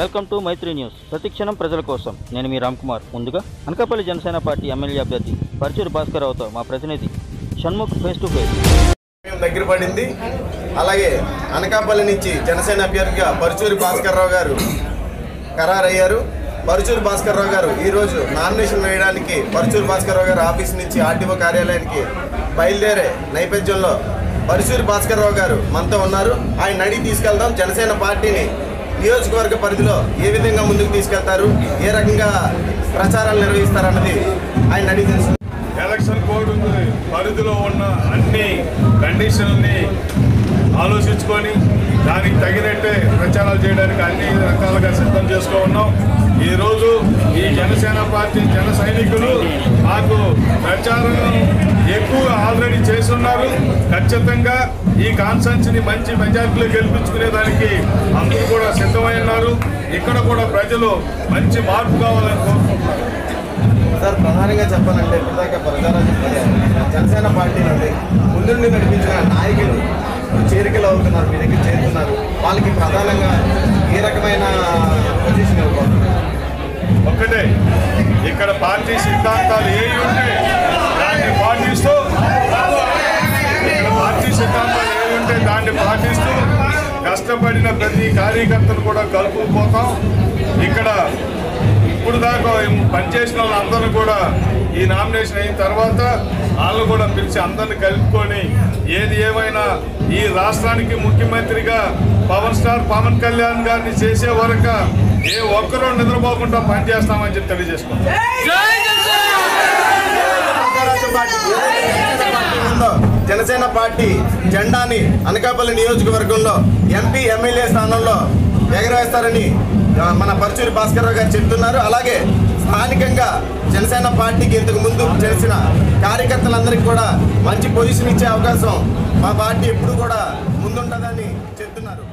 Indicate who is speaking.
Speaker 1: Welcome to Mythri news. ప్రతిక్షణం ప్రజల కోసం. నేను మీ రామ్ కుమార్. ముందుగా అనకాపల్లి జనసేన పార్టీ ఎమ్మెల్యే అభ్యర్థి పరచూరి భాస్కర్ రావుతో మా ప్రతినిధి షణ్ముఖ్ ఫేస్ టు ఫేస్
Speaker 2: దగ్గర పడింది. అలాగే అనకాపల్లి నుంచి జనసేన అభ్యర్థిగా పరుచూరి భాస్కర్రావు గారు ఖరారయ్యారు. పరుచూరి భాస్కర్రావు గారు ఈరోజు నామినేషన్ వేయడానికి పరుచూరి భాస్కర్రావు గారు ఆఫీస్ నుంచి ఆర్టీఓ కార్యాలయానికి బయలుదేరే నేపథ్యంలో పరుచూరి భాస్కర్రావు గారు మనతో ఉన్నారు. ఆయన నడిగి తీసుకెళ్దాం. జనసేన పార్టీని నియోజకవర్గ పరిధిలో ఏ విధంగా ముందుకు తీసుకెళ్తారు? ఏ రకంగా ప్రచారాలు నిర్వహిస్తారన్నది ఆయన అడిగి
Speaker 3: ఎలక్షన్ కోడ్ ఉంది. పరిధిలో ఉన్న అన్ని కండిషన్ని ఆలోచించుకొని దానికి తగినట్టే ప్రచారాలు చేయడానికి అన్ని రకాలుగా సిద్ధం చేసుకో ఉన్నాం. ఈరోజు ఈ జనసేన పార్టీ జన సైనికులు మాకు ప్రచారం ఎక్కువ ఆల్రెడీ చేస్తున్నారు. ఖచ్చితంగా ఈ కాన్సెన్స్ని మంచి మెజార్టీలో గెలిపించుకునే దానికి అందరూ కూడా సిద్ధమై ఉన్నారు. ఇక్కడ కూడా ప్రజలు మంచి మార్పు కావాలని కోరుకుంటున్నారు.
Speaker 2: సార్ ప్రధానంగా చెప్పాలంటే ఇప్పటిదాకా ప్రచారం జనసేన పార్టీ నుండి ముందుండి నడిపించిన నాయకులు చేరికలు అవుతున్నారు మీ దగ్గర చేరుతున్నారు. వాళ్ళకి ప్రధానంగా ఏ రకమైన పొజిషన్ ఇవ్వబోతున్నారు
Speaker 3: ఒక్కటే ఇక్కడ పార్టీ సిద్ధాంతాలు ఏవి ఉంటే కష్టపడిన ప్రతి కార్యకర్తను కూడా కలుపుకుపోతాం. ఇక్కడ ఇప్పుడు దాకా పనిచేసిన వాళ్ళందరూ కూడా ఈ నామినేషన్ అయిన తర్వాత వాళ్ళు కూడా పిలిచి అందరిని కలుపుకొని ఏది ఏమైనా ఈ రాష్ట్రానికి ముఖ్యమంత్రిగా పవన్ స్టార్ పవన్ కళ్యాణ్ గారిని చేసే వరకు ఏ ఒక్కరూ నిద్రపోకుండా పనిచేస్తామని చెప్పి తెలియజేసుకుంటాం.
Speaker 2: జనసేన పార్టీ జెండాని అనకాపల్లి నియోజకవర్గంలో ఎంపీ ఎమ్మెల్యే స్థానంలో ఎగరవేస్తారని మన పరచూరి భాస్కర్ గారు చెప్తున్నారు. అలాగే స్థానికంగా జనసేన పార్టీకి ఇంతకు ముందు చేసిన కార్యకర్తలందరికీ కూడా మంచి పొజిషన్ ఇచ్చే అవకాశం మా పార్టీ ఎప్పుడు కూడా ముందుంటుందని చెప్తున్నారు.